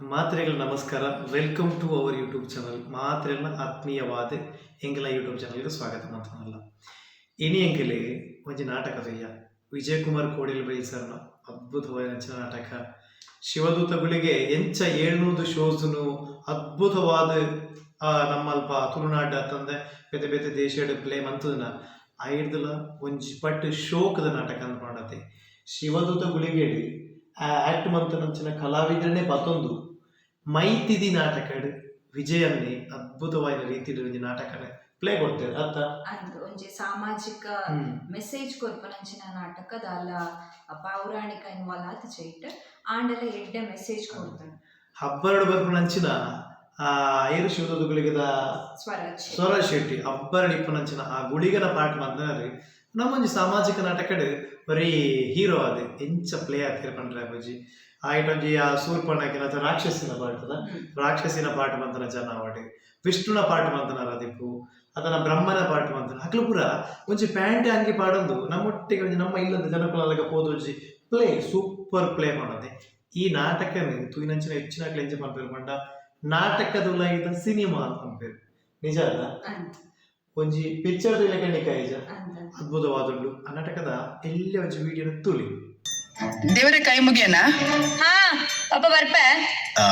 ಮಾತ್ರೆಗಳ ನಮಸ್ಕಾರ. Welcome to our YouTube channel ಮಾತ್ರೆಗಳ ಆತ್ಮೀಯವಾದ ಎಂಗೆಲ YouTube ಚಾನಲ್ಗೆ ಸ್ವಾಗತ ಮಾತನಲ್ಲ ಇನಿ ಎಂಗೆಲೆ ಒಂಜಿ ನಾಟಕ ಅದಯ್ಯ ವಿಜಯ್ ಕುಮಾರ್ ಕೋಡಿಲ್ ಬೈ ಸರ್ನ ಅದ್ಭುತವಾದ ನೆಚ್ಚಿನ ನಾಟಕ. ಶಿವದೂತಗಳಿಗೆ ಎಂಚ ಏಳ್ನೂರು ಶೋಸ್ನು ಅದ್ಭುತವಾದ ಆ, ನಮ್ಮಲ್ಪ ತುಳುನಾಡ ತಂದೆ ಬೇತೆ ಬೇತೆ ದೇಶಡ್ ಪ್ಲೇ ಮಂತದನ್ನ ಐಡ್ದಲ ಒಂಜಿ ಪಟ್ಟು ಶೋಕದ ನಾಟಕ ಅಂತ ಶಿವದೂತ ಗುಳಿಗೇಡಿ ಆಕ್ಟ್ ಮಂತನಂಚಿನ ಕಲಾವಿದರನ್ನೇ ಬತ್ತೊಂದು ಮೈತಿದಿ ನಾಟಕಡ್ ವಿಜಯನ್ನೇ ಅದ್ಭುತವಾದ ರೀತಿಯಲ್ಲಿ ಒಂಜಿ ನಾಟಕನ ಪ್ಲೇ ಕೊಡ್ತೇವೆ. ಅತ್ತ ಅಂದ್ ಒಂಜಿ ಸಾಮಾಜಿಕ ಮೆಸೇಜ್ ಕೊರ್ಪನಂಚಿನ ನಾಟಕ ದಾಲ ಪೌರಾಣಿಕ ಇನ್ವಾಲ್ವ್ ಚೈಟ್ ಆಂಡಲ ಎಡ್ಡೆ ಮೆಸೇಜ್ ಕೊಡ್ತಾನೆ. ಹಬ್ಬರಡು ಬರ್ಪುನಂಚಿನ ಆ ಶಿವದ ಗುಳಿಗದ ಸ್ವರ ಸ್ವರಾಜ್ ಶೆಟ್ಟಿ ಹಬ್ಬರಡು ಇಪ್ಪನಂಚಿನ ಆ ಗುಳಿಗನ ಪಾಠ ಬಂದರೆ ನಮ್ಮೊಂಜಿ ಸಾಮಾಜಿಕ ನಾಟಕಡ್ ಬರೀ ಹೀರೋ ಅದೇ. ಎಂಚ ಪ್ಲೇ ಆಗ್ತಿರ ಪಂಡ್ರೆ ಅಪ್ಪಾಜಿ ಆಯ್ಟೊಂಜಿ ಆ ಅಥವಾ ರಾಕ್ಷಸಿನ ಪಾಠದ. ರಾಕ್ಷಸಿನ ಪಾಠ ಮಂತನ ಜನ ಅವಡೆ ವಿಷ್ಣುನ ಪಾಠ ಮಂತನ ರದಿಪ್ಪು ಅದನ್ನ ಬ್ರಹ್ಮನ ಪಾಠ ಮಂತನ ಹಕ್ಲು ಪುರ ಒಂಜಿ ಪ್ಯಾಂಟ್ ಅಂಗಿ ಪಾಡೊಂದು ನಮ್ಮೊಟ್ಟಿಗೆ ಒಂಜಿ ನಮ್ಮ ಇಲ್ಲದ ಜನಕುಲಾಲಕ ಪೋದೊಂಜಿ ಪ್ಲೇ ಸೂಪರ್ ಪ್ಲೇ ಮಾಡೋದೆ. ಈ ನಾಟಕ ತೂಯಿನಂಚಿನ ಹೆಚ್ಚಿನ ಕ್ಲೆಂಜ ಪಂಪೇರು ಪಂಡ ನಾಟಕದ ಉಲಾಯಿದ ಸಿನಿಮಾ ಅಂತ ಪಂಪೇರು ನಿಜ ಅಲ್ಲ? ಒಂಜಿ ಪಿಕ್ಚರ್ ತುಯ್ಲಕಂಡಿ ಕೈಜ ಅಂದ್. ಅದ್ಭುತವಾದುಂಡು ಆ ನಾಟಕದ ಎಲ್ಲ ಒಂಜಿ ವಿಡಿಯೋ ತುಳಿ ದೇವರೇ ಕೈ ಮುಗಿಯನ? ಹಾ ಪಾಪ ಬರ್ಪೆ. ಆ,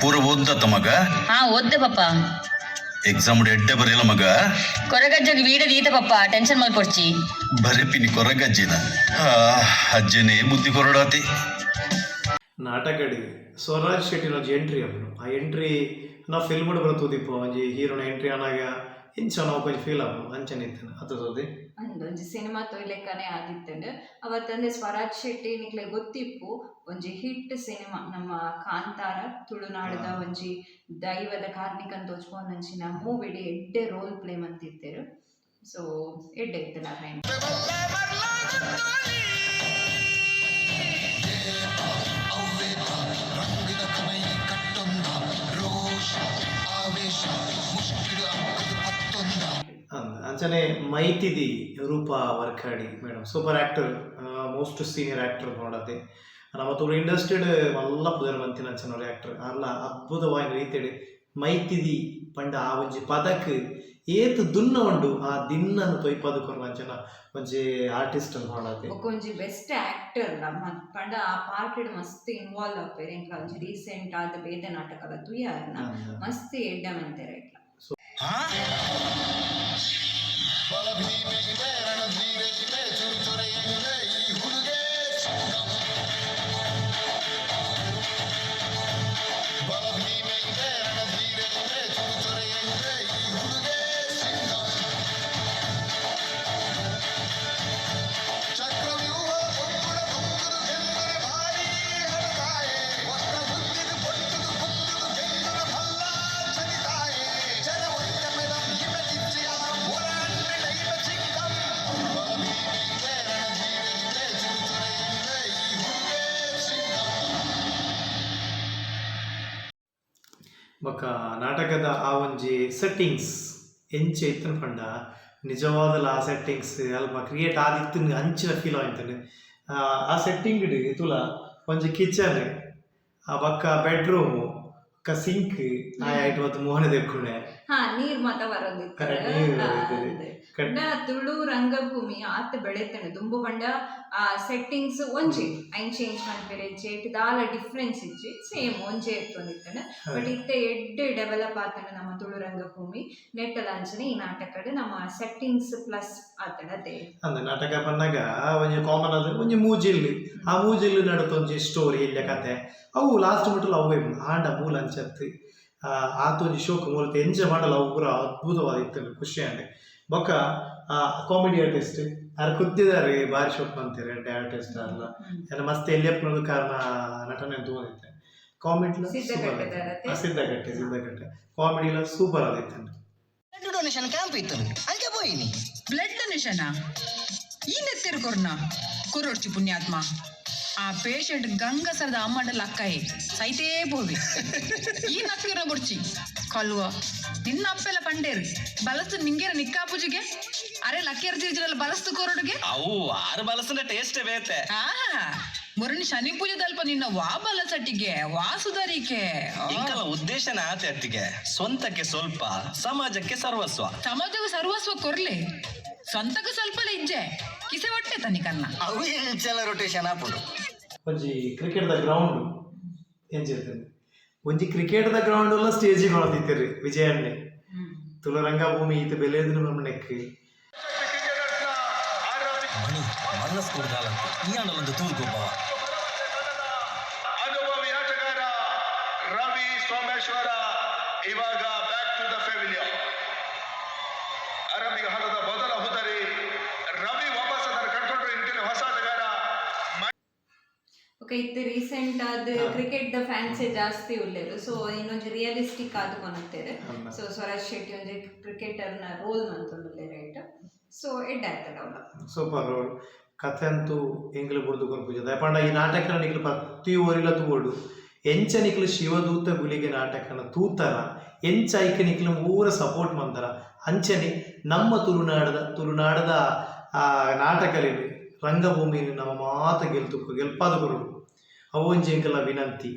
ಪೂರ ಓದ್ದ ಮಗ? ಹಾ ಓದ್ದೆ ಪಾಪ. ಎಕ್ಸಾಮ್ ಎಡ್ಡೆ ಬರೆಯಲ್ಲ ಮಗ? ಕೊರಗಜ್ಜಗೆ ವೀಡ ದೀತ ಪಪ್ಪ ಟೆನ್ಷನ್ ಮಾಡ್ಕೊಡ್ಚಿ. ಬರೆಪಿನಿ ಕೊರಗಜ್ಜಿನ. ಆ, ಅಜ್ಜನೇ ಬುದ್ಧಿ ಕೊರಡಾತಿ ನಾಟಕಡಿ ಸ್ವರಾಜ್ ಶೆಟ್ಟಿನ ಎಂಟ್ರಿ ಅವನು ಆ ಎಂಟ್ರಿ ನಾವು ಫಿಲ್ಮ್ ಬರ್ತದಿಪ್ಪ ಒಂಜಿ ಹೀರೋನ ಎಂಟ್ರಿ ಆನಾಗ ಇಂಚ ನಾವು ಕೊಂಚ ಫೀಲ್ ಆಗ ಅಂಚನೆ ಇತ್ತೇನೆ ಅತ್ತದೋದೆ ಅಂದ್ ಒಂಜಿ ಸಿನಿಮಾ ತೊಯ್ಲೆಕ್ಕನೆ ಆದಿತ್ತಂಡ್ ಅವತ್ತಂದೆ ಸ್ವರಾಜ್ ಶೆಟ್ಟಿ ನಿಕ್ಲೆ ಗೊತ್ತಿಪ್ಪು ಒಂಜಿ ಹಿಟ್ ಸಿನಿಮಾ ನಮ್ಮ ಕಾಂತಾರ ತುಳುನಾಡದ. ಒಂಜಿ ದೈವದ ಕಾರ್ಣಿಕನ್ ತೋಚ್ಕೊಂಡಂಚಿನ ಮೂವಿಡಿ ಎಡ್ಡೆ ರೋಲ್ ಪ್ಲೇ ಮಂತಿತ್ತೇರು. ಸೊ ಎಡ್ಡೆ ಇತ್ತು ನಾ ಅಂಚನೆ ಮೈತಿದಿ Roopa Varkady madam. Super actor most senior actor ನೋಡತ್ತೆ ನಮ್ಮ ತುಳು ಇಂಡಸ್ಟ್ರಿಡ್ ಮಲ್ಲ ಪುದರ್ ಮಂತಿನ ಅಂಚನ ಆಕ್ಟರ್. ಅಲ್ಲ ಅದ್ಭುತವಾದ ರೀತಿಯಲ್ಲಿ ಮೈತಿದಿ ಪಂಡ ಆ ಒಂಜಿ ಪದಕ್ ಏತ್ ದುನ್ನ ಉಂಡು ಆ ದಿನ್ನ ತೊಯ್ಪದು ಕೊರ್ನ ಅಂಚನ ಒಂಜಿ ಆರ್ಟಿಸ್ಟ್ ನೋಡತ್ತೆ ಒಂಜಿ ಬೆಸ್ಟ್ ಆಕ್ಟರ್ ನಮ್ಮ ಪಂಡ ಆ ಪಾರ್ಟ್ ಮಸ್ತ್ ಇನ್ವಾಲ್ವ್ ಆಗ್ತಾರೆ ಒಂಜಿ ರೀಸೆಂಟ್ ಆದ ಬೇದ ನಾಟಕದ ತುಯಾರ್ನ. ಮಸ್ತ್ ಎಡ್ಡ ಮಂತೆರ ಇಟ್ಲ Fala, ಬೊಕ್ಕ ನಾಟಕದ ಆ ಒಂಜಿ ಸೆಟ್ಟಿಂಗ್ಸ್ ಎಂಚ ಇತ್ತನ ಪಂಡ, ನಿಜವಾದ ಆ ಸೆಟ್ಟಿಂಗ್ಸ್ ಅಲ್ಪ ಕ್ರಿಯೇಟ್ ಆದಿತ್ತು ಅಂಚಿನ ಫೀಲ್ ಆಯ್ತಾನೆ. ಆ ಸೆಟ್ಟಿಂಗ್ ತುಲ ಒಂಜಿ ಕಿಚನ್ ಆ ಬಕ್ಕ ಬೆಡ್ರೂಮ್ ಬೊಕ್ಕ ಸಿಂಕ್ ಆ ಐಟ್ ಮತ್ತು ಮೋಹನ ದೇವಕುಣೆ ಹಾ ನೀರ್ ಮಾತ ಬರೋದಿತ್ತು. ತುಳು ರಂಗಭೂಮಿ ಆತ ಬೆಳೆತೇನೆ. ದುಂಬು ಬಂಡ ಆ ಸೆಟ್ಟಿಂಗ್ಸ್ ಒಂಜೆ. ಐನ್ ಚೇಂಜ್ ಮಾಡ್ಬೇರೆ ಜೇಟ್ ದಾಲ ಡಿಫ್ರೆನ್ಸ್ ಇಜ್ಜಿ. ಸೇಮ್ ಒಂಜೆ ಇರ್ತೊಂದಿತ್ತನೆ ಬಟ್ ಇತ್ತೆ ಎಡ್ಡೆ ಡೆವಲಪ್ ಆತಣ್ಣ ನಮ್ಮ ತುಳು ರಂಗಭೂಮಿ. ನೆಟ್ಟಲ ಅಂಚನೆ ಈ ನಾಟಕಡ್ ನಮ್ಮ ಸೆಟ್ಟಿಂಗ್ಸ್ ಪ್ಲಸ್ ಆತನ ಅದೇ ಅಂದ ನಾಟಕ ಬಂದಾಗ ಒಂಜಿ ಕಾಮನ್ ಆದ್ರೆ ಒಂಜಿ ಮೂಜಿಲ್. ಆ ಮೂಜಿಲ್ ನಡುತ್ತ ಒಂಜಿ ಸ್ಟೋರಿ ಇಲ್ಲ ಕತೆ. ಅವು ಲಾಸ್ಟ್ ಮುಟ್ಟಲು ಅವೇ ಆಂಡ ಮೂಲ ಅಂಚತ್ತು ಆತೊಂಜಿ ಶೋಕ್ ಮೂಲತೆ ಎಂಜಾಯ್ ಮಾಡಲ್ಲ ಅವು ಪೂರ ಅದ್ಭುತವಾದ ಇತ್ತು ಖುಷಿ ಅಂಡೆ ಬೊಕ್ಕ ಕಾಮಿಡಿ ಆರ್ಟಿಸ್ಟ್ ಯಾರು ಕುದ್ದಿದ್ದಾರೆ ಬಾರಿ ಶೋಕ್ ಅಂತಾರೆ? ಆರ್ಟಿಸ್ಟ್ ಅಲ್ಲ. ಎಲ್ಲ ಮಸ್ತ್ ಎಲ್ಲಿಯಪ್ಪನದು ಕಾರಣ ನಟನೆ ಅಂತ ಓದಿತ್ತೆ ಕಾಮಿಡಿ ಸಿದ್ಧಗಟ್ಟೆ ಸಿದ್ಧಗಟ್ಟೆ ಕಾಮಿಡಿಲ ಸೂಪರ್ ಆದಿತ್ತು ಬ್ಲಡ್ ಡೊನೇಷನ್ ಕ್ಯಾಂಪ್ ಇತ್ತು. ಅಲ್ಲಿಗೆ పోయిನಿ ಬ್ಲಡ್ ಡೊನೇಷನ್ ಈ ನೆತ್ತಿರು ಕೊರ್ನ. ಕುರೋಡ್ಚಿ ಪುಣ್ಯಾತ್ಮ. ಆ ಪೇಷಂಟ್ ಗಂಗಸರದ ಅಮ್ಮಂಡಲ ಅಕ್ಕಯೇ ಸೈತೇ ಬೋವಿ. ಈ ನಕ್ಕಿರ ಬುಡ್ಚಿ. ಕಲ್ವ ನಿನ್ನ ಅಪ್ಪೆಲ್ಲ ಪಂಡೇರು ಬಲಸ್ತು ನಿಂಗೇನ ನಿಕ್ಕಾ ಪೂಜೆಗೆ? ಅರೆ ಲಕ್ಕೇರ್ ತಿರ್ಜಿರಲ್ಲ ಬಲಸ್ತು ಕೊರಡುಗೆ? ಅವು ಆರು ಬಲಸಿನ ಟೇಸ್ಟ್ ಬೇತೆ. ಹಾ ಮುರಣಿ ಶನಿ ಪೂಜೆ ದಲ್ಪ ನಿನ್ನ ವಾ ಬಲಸಟ್ಟಿಗೆ ವಾ ಸುಧಾರಿಕೆ. ಇಂಕಲ ಉದ್ದೇಶನ ಆತೆ ಅತ್ತಿಗೆ. ಸ್ವಂತಕ್ಕೆ ಸ್ವಲ್ಪ ಸಮಾಜಕ್ಕೆ ಸರ್ವಸ್ವ. ಸಮಾಜಕ್ಕೆ ಸರ್ವಸ್ವ ಕೊರ್ಲೆ. ಸ್ವಂತಕ್ಕೆ ಸ್ವಲ್ಪ ಇಜ್ಜೆ. ಕಿಸೆ ಹೊಟ್ಟೆ ತನಿಕನ್ನ. ಅವು ಇಂಚಲ ರೊಟೇಷನ್ ಆಪುಂಡು ಒಂಜಿ ಕ್ರಿಕೆಟ್ದ ಗ್ರೌಂಡ್ ಎಂಚಿರ್ತದೆ ಒಂಜಿ ಕ್ರಿಕೆಟ್ದ ಗ್ರೌಂಡ್ ಎಲ್ಲ ಸ್ಟೇಜಿಗೆ ಹೊಳದಿತ್ತೀರಿ ವಿಜಯಣ್ಣೆ. ತುಳ ರಂಗಭೂಮಿ ಈತ ಬೆಲೆ ನಮ್ಮನೆಕ್ಕೆ ಮಣಿ ಮನಸ್ ಕೊಡ್ದಾಲಂತ ಈ ಆಂಡಲೊಂದು ತೂರ್ಗೊಬ್ಬವ ಅನುಭವಿ ಆಟಗಾರ ರವಿ ಸೋಮೇಶ್ವರ ಇವಾಗ ಬ್ಯಾಕ್ ಟು ದ ಫೆವಿಲಿಯನ್ ಇತ್ತೆ ರೀಸೆಂಟ್ ಆದ ಕ್ರಿಕೆಟ್ ದ ಫ್ಯಾನ್ಸ್ ಜಾಸ್ತಿ ಉಳ್ಳೇರು ಸೊ ಇನ್ನೊಂದು ರಿಯಲಿಸ್ಟಿಕ್ ಆದ ಕೊನತ್ತೇರೆ. ಸೊ ಸ್ವರಾಜ್ ಶೆಟ್ಟಿ ಒಂದು ಕ್ರಿಕೆಟರ್ನ ರೋಲ್ ಮಂತೊಂದುಲ್ಲೆ ರೈಟ್ ಸೊ ಎಡ್ ಆಯ್ತದ ಅವಳ ಸೂಪರ್ ರೋಲ್ ಕಥೆ ಅಂತೂ ಎಂಗ್ಲು ಬುಡ್ದು ಕೊಡ್ಬೋದು ದಯಪಾಂಡ ಈ ನಾಟಕ ನಿಕ್ಲು ಪ್ರತಿ ಓರಿಲ ತೂವೋಡು ಎಂಚ ನಿಕ್ಲು ಶಿವದೂತ ಗುಳಿಗೆ ನಾಟಕನ ತೂತರ. ಎಂಚ ಐಕೆ ನಿಕ್ಲು ಊರ ಸಪೋರ್ಟ್ ಮಂತರ ಅಂಚನೆ ನಮ್ಮ ತುಳುನಾಡದ ತುಳುನಾಡದ ಆ ನಾಟಕಲಿ ರಂಗಭೂಮಿ ನಮ್ಮ ಮಾತ ಗೆಲ್ತು ಗೆಲ್ಪಾದ ಕೊರುಡು ಅವೊಂಜಿ ಎಂಕಲ ವಿನಂತಿ.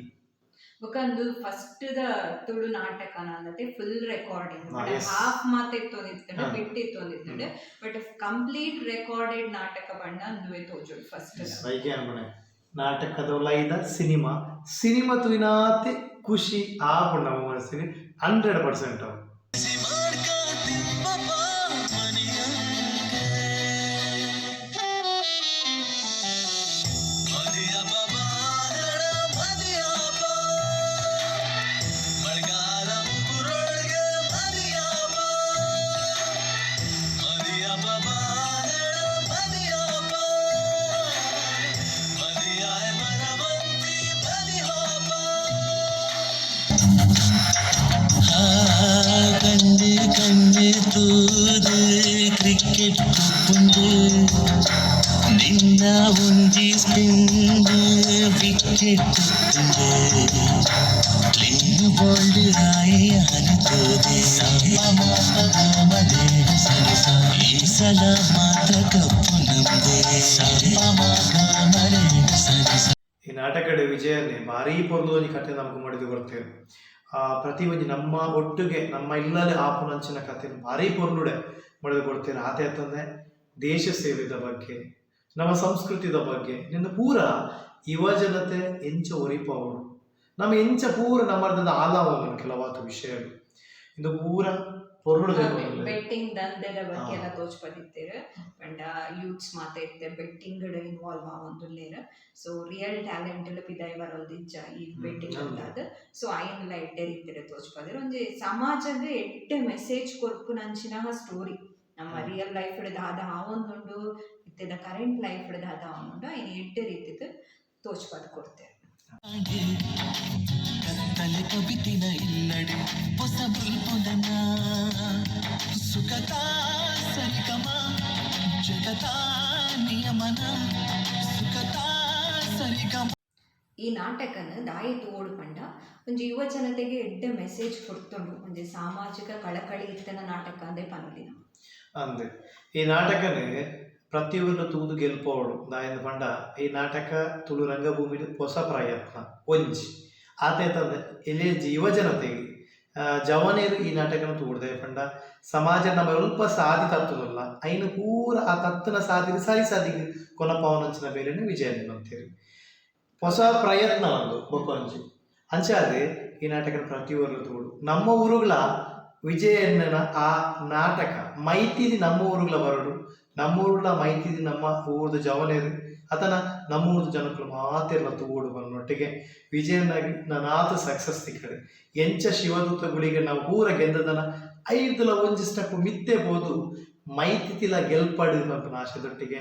ಬೊಕಂದು ಫಸ್ಟ್ ದ ತುಳು ನಾಟಕನ ಅನ್ನತ್ತೆ ಫುಲ್ ರೆಕಾರ್ಡಿಂಗ್ ಹಾಫ್ ಮಾತೆ ತೊಂದಿತ್ತಂಡ. ಬಿಟ್ಟಿ ತೊಂದಿತ್ತಂಡ ಬಟ್ ಕಂಪ್ಲೀಟ್ ರೆಕಾರ್ಡೆಡ್ ನಾಟಕ ಬಣ್ಣ ಅಂದುವೆ ತೋಜು ಫಸ್ಟ್ ಸೈಕೆ ಅನ್ಬಣೆ. ನಾಟಕದ ಲೈದ ಸಿನಿಮಾ. ಸಿನಿಮಾ ತುಯಿನಾತೆ ಖುಷಿ ಆ ನಮ್ಮ ಮನಸ್ಸಿಗೆ ಹಂಡ್ರೆಡ್ ಪರ್ಸೆಂಟ್ ಅವು. കണ്ട് കണ്ട് തൂത് ക്രിക്കറ്റ് കൊണ്ട് നിന്ന ಒಂಜಿ ಸ್ಪಿನ್ ವಿಕೆಟ್ ಕ್ಲೀನ್ ಬಾಲ್ಡ್ ರಾಯಿ ಅನಿತೋದೆ ಈ ಸಲ ಮಾತ್ರ ಕಪ್ಪು ನಮ್ದೆ ಸರಿ ಈ ನಾಟಕದ ವಿಜಯನೇ ಭಾರಿ ಪೊರ್ದೋಜಿ ಕಥೆ ನಮ್ಗೆ ಮಾಡಿದು ಕೊಡ್ತೇವೆ ಆ ಪ್ರತಿ ಒಂಜಿ ನಮ್ಮ ಒಟ್ಟಿಗೆ, ನಮ್ಮ ಇಲ್ಲದೆ ಆಪುನಂಚಿನ ಕಥೆ ಭಾರಿ ಪೊರ್ಲುಡೆ ಕೊಡ್ತೇವೆ ಆತ ಅಂತಂದ್ರೆ ದೇಶ ಸೇವೆದ ಬಗ್ಗೆ, ನಮ್ಮ ಸಂಸ್ಕೃತಿದ ಬಗ್ಗೆ, ನಿನ್ನ ಪೂರ ಯುವ ಜನತೆ ಎಂಚ ಒರಿಪವಳು ನಮ್ಮ ಎಂಚ ಪೂರ ನಮ್ಮರ್ದ ಆಲಾವನು ಕೆಲವಾದ ವಿಷಯಗಳು. ಇಂದು ಪೂರ ಬೆಟ್ಟಿಂಗ್ ದಂಧೆದ ಬಗ್ಗೆ ಎಲ್ಲ ತೋಚ್ಪದಿತ್ತೇರು ಪಂಡ ಯೂತ್ಸ್ ಮಾತ ಇತ್ತೆ ಬೆಟ್ಟಿಂಗ್ ಇನ್ವಾಲ್ವ್ ಆವೊಂದುಲ್ಲೇರು ಸೊ ರಿಯಲ್ ಟ್ಯಾಲೆಂಟ್ ಪಿದಾಯ ಬರೋದಿಜ್ಜ ಈ ಬೆಟ್ಟಿಂಗ್ ಅಂತ ಸೊ ಐನ್ಲ ಎಡ್ಡೆ ರೀತಿಯ ತೋಚ್ಪದಿರು ಒಂಜಿ ಅಂದ್ರೆ ಎಡ್ಡೆ ಮೆಸೇಜ್ ಕೊರ್ಪು ನಂಚಿನ ಸ್ಟೋರಿ ನಮ್ಮ ರಿಯಲ್ ಲೈಫ್ ದಾದ ಆವೊಂದುಂಡು ಇತ್ತೆದ ಕರೆಂಟ್ ಲೈಫ್ ದಾದ ಆವೊಂದುಂಡು ಐನ್ ಎಡ್ಡೆ ರೀತಿದ ತೋಚ್ಪದ್ ಕೊಡ್ತೇವೆ. ಕತ್ತಲೆ ಕವಿತಿನ ಇಲ್ಲಡೆ ಹೊಸ ಜಗತ ನಿಯಮನ ಸುಖತ ಈ ನಾಟಕನ ದಾಯಿತು ಓಡು ಪಂಡ ಒಂಜಿ ಯುವ ಜನತೆಗೆ ಎಡ್ಡೆ ಮೆಸೇಜ್ ಕೊಡ್ತುಂಡು ಒಂದು ಸಾಮಾಜಿಕ ಕಳಕಳಿ ಇತ್ತನ ನಾಟಕ ಅಂದೆ ಪನೊಲಿನ ಅಂದೆ. ಈ ನಾಟಕನೇ ಪ್ರತಿಯೊಂದು ತೂದು ಗೆಲ್ಪೋಡು. ದಾಯಂದ ಪಂಡ ಈ ನಾಟಕ ತುಳು ರಂಗಭೂಮಿ ಹೊಸ ಪ್ರಯತ್ನ ಒಂಜಿ. ಆತೈತಂದೆ ಇಲ್ಲಿ ಯುವ ಜನತೆಗೆ ಆ, ಜವನೇರು ಈ ನಾಟಕನ ತೂಡ್ದೆ ಪಂಡ ಸಮಾಜ ನಮ್ಮ ಸ್ವಲ್ಪ ಸಾಧಿ ತತ್ತುದಲ್ಲ ಐನು ಪೂರ ಆ ತತ್ತನ ಸಾಧಿಗೆ ಸರಿ ಸಾಧಿಗೆ ಕೊನಪವನಂಚಿನ ಬೇರೆನೆ ವಿಜಯ ಅಂತೀರಿ ಹೊಸ ಪ್ರಯತ್ನ ಒಂದು ಬೊಕೊಂಜಿ ಅಂಚಾದೆ ಈ ನಾಟಕ ಪ್ರತಿಯೊಂದು ತೋಡು ನಮ್ಮ ಊರುಗಳ ವಿಜಯಣ್ಣನ ಆ ನಾಟಕ ಮೈತಿದಿ ನಮ್ಮ ಊರುಗಳ ಬರಡು ನಮ್ಮ ಊರುಗಳ ಮೈತಿದಿ ನಮ್ಮ ಊರ್ದು ಜವನೇರು ಅತನ ನಮ್ಮೂರು ಜನಕ್ಕಳು ಮಾತೆಲ್ಲ ತೂಡು ಬನ್ನೊಟ್ಟಿಗೆ ವಿಜಯನಾಗಿ ನಾನಾತ ಸಕ್ಸಸ್ ತಿಕ್ಕಡೆ ಎಂಚ ಶಿವದೂತ ಗುಳಿಗೆ ನಾವು ಊರ ಗೆದ್ದದನ ಐದುಲ ಒಂಜಿ ಸ್ಟೆಪ್ ಮಿತ್ತೆ ಬೋದು ಮೈತಿತಿಲ ಗೆಲ್ಪಾಡಿದ ನಮ್ಮ ನಾಶದೊಟ್ಟಿಗೆ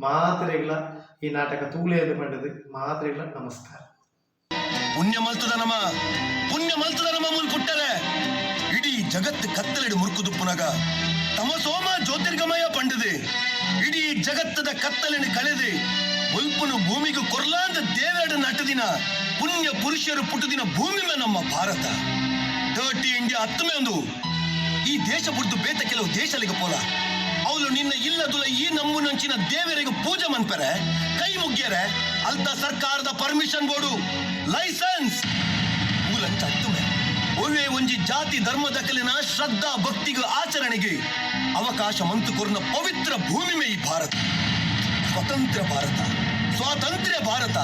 ಮಾತ್ರೆಗಳ ಈ ನಾಟಕ ತೂಳೆ ಎಂದು ಪಂಡದು ಮಾತ್ರೆಗಳ ನಮಸ್ಕಾರ. ಪುಣ್ಯ ಮಲ್ತದ ನಮ ಪುಣ್ಯ ಮಲ್ತದ ನಮ ಮುಲ್ಕುಟ್ಟರೆ ಇಡೀ ಜಗತ್ತು ಕತ್ತಲಿಡು ಮುರುಕುದು ಪುನಗ ತಮ ಸೋಮ ಜ್ಯೋತಿರ್ಗಮಯ ಪಂಡದೆ. ಇಡೀ ಜಗತ್ತದ ಕತ್ತಲಿನ ಕಳೆದೆ. ಮುಲ್ಪುನು ಭೂಮಿಗೆ ಕೊರ್ಲಾಂದ ದೇವೇಡ ನಟದಿನ ಪುಣ್ಯ ಪುರುಷರು ಪುಟ್ಟದಿನ ಭೂಮಿ ಮೇ ನಮ್ಮ ಭಾರತ. ಡರ್ಟಿ ಇಂಡಿಯಾ ಹತ್ತುಮೆ ಒಂದು. ಈ ದೇಶ ಬುಡ್ದು ಬೇತ ಕೆಲವು ದೇಶಲಿಗೆ ಪೋಲ. ಅವಳು ನಿನ್ನ ಇಲ್ಲದುಲ ಈ ನಮ್ಮುನಂಚಿನ ದೇವರಿಗೆ ಪೂಜೆ ಮನ್ಪೆರೆ. ಕೈ ಮುಗ್ಗ್ಯರೆ, ಅಲ್ತ ಸರ್ಕಾರದ ಪರ್ಮಿಷನ್ ಬೋರ್ಡು ಲೈಸೆನ್ಸ್ ಮೂಲಂಚ ಹತ್ತುಮೆ ಒಳ್ಳೆ ಒಂಜಿ ಜಾತಿ ಧರ್ಮದಕಲಿನ ಶ್ರದ್ಧಾ ಭಕ್ತಿಗೂ ಆಚರಣೆಗೆ ಅವಕಾಶ ಮಂತು ಕೊರ್ನ ಪವಿತ್ರ ಭೂಮಿಮೆ ಈ ಭಾರತ. ಸ್ವತಂತ್ರ ಭಾರತ. ಸ್ವಾತಂತ್ರ್ಯ ಭಾರತ